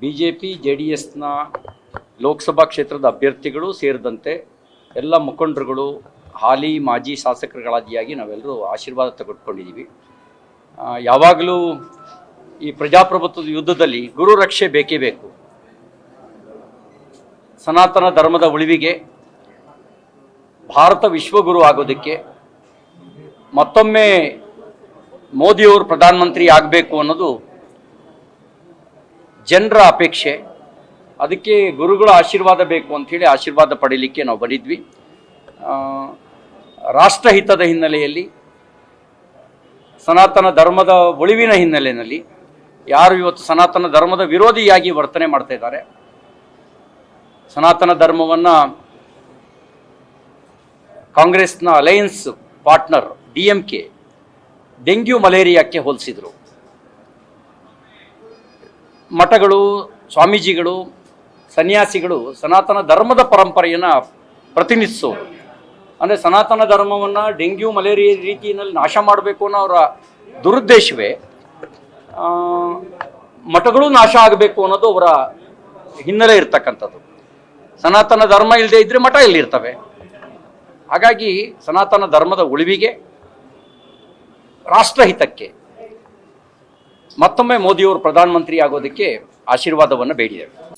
B J P J D ಎಸ್ನ ಲೋಕಸಭಾ ಕ್ಷೇತ್ರದ ಅಭ್ಯರ್ಥಿಗಳು ಸೇರಿದಂತೆ ಎಲ್ಲ ಮುಖಂಡರುಗಳು, ಹಾಲಿ ಮಾಜಿ ಶಾಸಕರುಗಳಾದಿಯಾಗಿ ನಾವೆಲ್ಲರೂ ಆಶೀರ್ವಾದ ತೆಗೆದುಕೊಂಡಿದ್ದೀವಿ. ಯಾವಾಗಲೂ ಈ ಪ್ರಜಾಪ್ರಭುತ್ವದ ಯುದ್ಧದಲ್ಲಿ ಗುರು ರಕ್ಷೆ ಬೇಕೇ ಬೇಕು. ಸನಾತನ ಧರ್ಮದ ಉಳಿವಿಗೆ, ಭಾರತ ವಿಶ್ವಗುರು ಆಗೋದಕ್ಕೆ ಮತ್ತೊಮ್ಮೆ ಮೋದಿಯವರು ಪ್ರಧಾನಮಂತ್ರಿ ಆಗಬೇಕು ಅನ್ನೋದು ಜನರ ಅಪೇಕ್ಷೆ. ಅದಕ್ಕೆ ಗುರುಗಳ ಆಶೀರ್ವಾದ ಬೇಕು ಅಂಥೇಳಿ ಆಶೀರ್ವಾದ ಪಡೀಲಿಕ್ಕೆ ನಾವು ಬಂದಿದ್ವಿ. ರಾಷ್ಟ್ರಹಿತದ ಹಿನ್ನೆಲೆಯಲ್ಲಿ, ಸನಾತನ ಧರ್ಮದ ಒಳಿವಿನ ಹಿನ್ನೆಲೆಯಲ್ಲಿ ಯಾರು ಇವತ್ತು ಸನಾತನ ಧರ್ಮದ ವಿರೋಧಿಯಾಗಿ ವರ್ತನೆ ಮಾಡ್ತಾ ಇದ್ದಾರೆ. ಸನಾತನ ಧರ್ಮವನ್ನು ಕಾಂಗ್ರೆಸ್ನ alliance partner D M K dengue ಮಲೇರಿಯಾಕ್ಕೆ ಹೋಲಿಸಿದರು. ಮಠಗಳು, ಸ್ವಾಮೀಜಿಗಳು, ಸನ್ಯಾಸಿಗಳು ಸನಾತನ ಧರ್ಮದ ಪರಂಪರೆಯನ್ನು ಪ್ರತಿನಿಧಿಸೋರು ಅಂದರೆ ಸನಾತನ ಧರ್ಮವನ್ನು ಡೆಂಗ್ಯೂ, ಮಲೇರಿಯಾ ರೀತಿಯಲ್ಲಿ ನಾಶ ಮಾಡಬೇಕು ಅನ್ನೋ ಅವರ ದುರುದ್ದೇಶವೇ ಮಠಗಳು ನಾಶ ಆಗಬೇಕು ಅನ್ನೋದು ಅವರ ಹಿನ್ನೆಲೆ ಇರ್ತಕ್ಕಂಥದ್ದು. ಸನಾತನ ಧರ್ಮ ಇಲ್ಲದೆ ಇದ್ದರೆ ಮಠ ಎಲ್ಲಿರ್ತವೆ ಹಾಗಾಗಿ ಸನಾತನ ಧರ್ಮದ ಉಳಿವಿಗೆ, ರಾಷ್ಟ್ರಹಿತಕ್ಕೆ ಮತ್ತೊಮ್ಮೆ ಮೋದಿಯವರು ಪ್ರಧಾನಮಂತ್ರಿ ಆಗೋದಕ್ಕೆ ಆಶೀರ್ವಾದವನ್ನು ಬೇಡಿದರು